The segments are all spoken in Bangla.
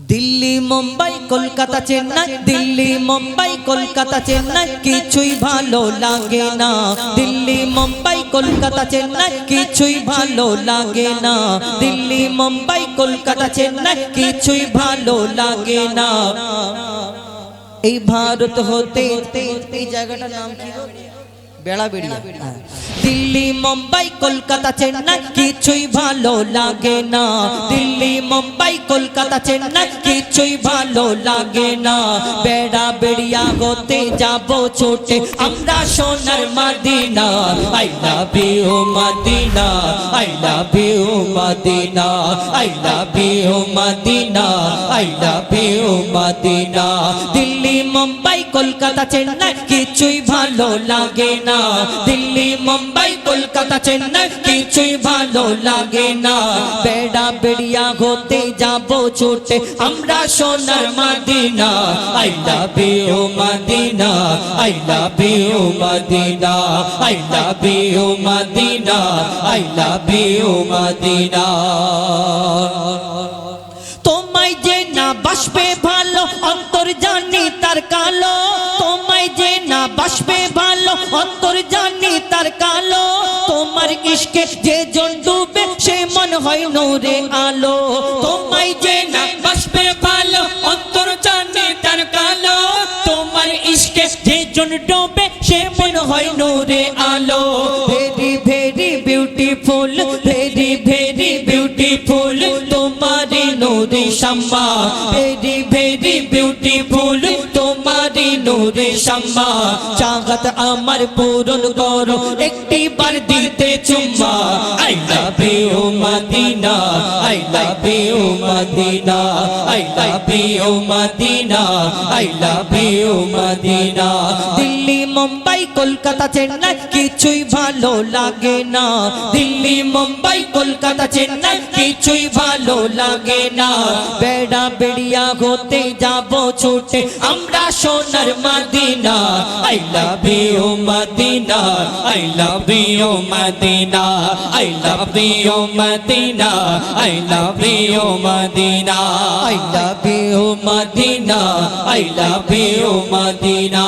দিল্লি, মুম্বাই, কলকাতা, চেন্নাই। দিল্লি, মুম্বাই, কলকাতা, চেন্নাই। কিছুই ভালো লাগে না। দিল্লি, মুম্বাই, কলকাতা, চেন্নাই। কিছুই ভালো লাগে না। দিল্লি, মুম্বাই, কলকাতা, চেন্নাই। কিছুই ভালো লাগে না। এই ভারত হতে এই জায়গাটার নাম কি বেড়া বেড়াবেড়িয়া। হ্যাঁ। দিল্লি, মুম্বাই, কলকাতা, চেন্নাই। কিছুই ভালো লাগে না। দিল্লি, মুম্বাই, কলকাতা, চেন্নাই কিছুই ভালো লাগে না। বেড়া বেড়িয়া হতে যাব ছোটে, আমরা সোনার Medina. I love you Medina. I love you Medina. I love you Medina. I love you Medina. Delhi, Mumbai, Kolkata, Chennai কিছুই ভালো লাগে না। দিল্লি, মুম্বাই, কলকাতা, চেন্নাই কিছুই ভালো লাগে না। বেড়া বেড়িয়া হতে যাব ছোটে। আমরা সোনার Medina. I love Medina. I love Medina. I love Medina. I love Medina. তোমায় যে না বাসবে ভালো, অন্তর জানি তার কালো। তোমায় যে না বাসবে ভালো, অন্তর জানি তার কালো। ইশকে যে জন ডুবে, সে মন হয় নূরে আলো। তোমায় যে না বাসবে ভালো, অন্তর জানি তার কালো। তোমার ইশকে যে জন ডুবে, সে মন হয় নূরে আলো। Very very beautiful very very beautiful তোমারি নূরে শাম্মা ভেরি ভেরি বিউটিফুল তোমারি নূরে আমার পূরণ করো, একটি বার দিতে চুম্মা। I love you Medina, I love you Medina, I love you Medina, I love you Medina. Delhi, Mumbai, Kolkata, Chennai, কিছুই ভালো লাগে না। দিল্লি, মুম্বাই, কলকাতা, চেন্নাই, কিছুই ভালো লাগে না। বেড়া বেড়িয়া হতে যাব ছুটে, আমরা সোনার Medina, I love you Medina, I love you Medina, I love you Medina, I love you Medina, I love you Medina, I love you Medina.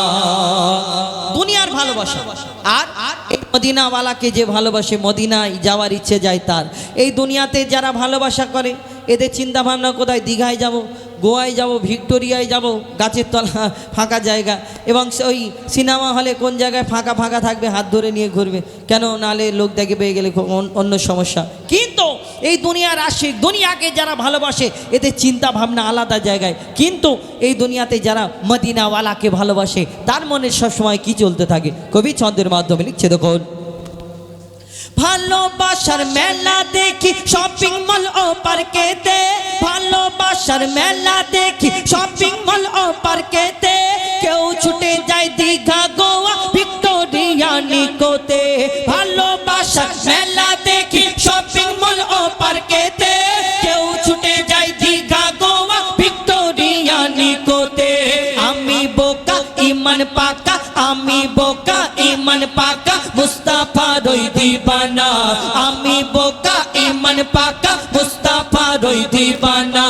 দুনিয়ার ভালোবাসা। আর মদিনাওয়ালাকে যে ভালোবাসে, মদিনায় যাওয়ার ইচ্ছে যায় তার। এই দুনিয়াতে যারা ভালোবাসা করে, এদের চিন্তা ভাবনা কোথায়? দীঘায় যাব গোয়ায় যাব, ভিক্টোরিয়ায় যাব, গাছের তলা, ফাঁকা জায়গা, এবং ওই সিনেমা হলে কোন জায়গায় ফাঁকা ফাঁকা থাকবে, হাত ধরে নিয়ে ঘুরবে, কেন নালে লোক দেখে পেয়ে গেলে অন্য সমস্যা। কিন্তু এই দুনিয়ার আশিক, দুনিয়াকে যারা ভালোবাসে, এদের চিন্তা ভাবনা আলাদা জায়গায়। কিন্তু এই দুনিয়াতে যারা মদিনাওয়ালাকে ভালোবাসে, তার মনে সবসময় কি চলতে থাকে? কবি ছন্দের মাধ্যমে লিখছে, দেখুন। ভালোবাসার মেলা দেখি শপিং মল ও পার্কেতে ভালোবাসার মেলা দেখি শপিং মল ও পার্কেতে কেউ ছুটে যায় দীঘা ইমান পাকা, আমি বোকা, ইমান পাকা, মুস্তাফা রই দিবানা। আমি বোকা, ইমান পাকা, মুস্তাফা রই দিবানা।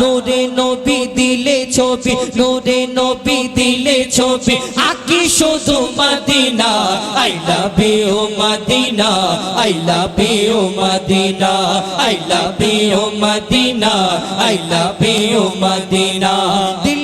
নূরে নবী দিলে ছবি, নূরে নবী দিলে ছবি। আকি শুধু Medina, I love you Medina, I love you Medina, I love you Medina, I love you Medina. Delhi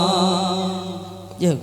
dữ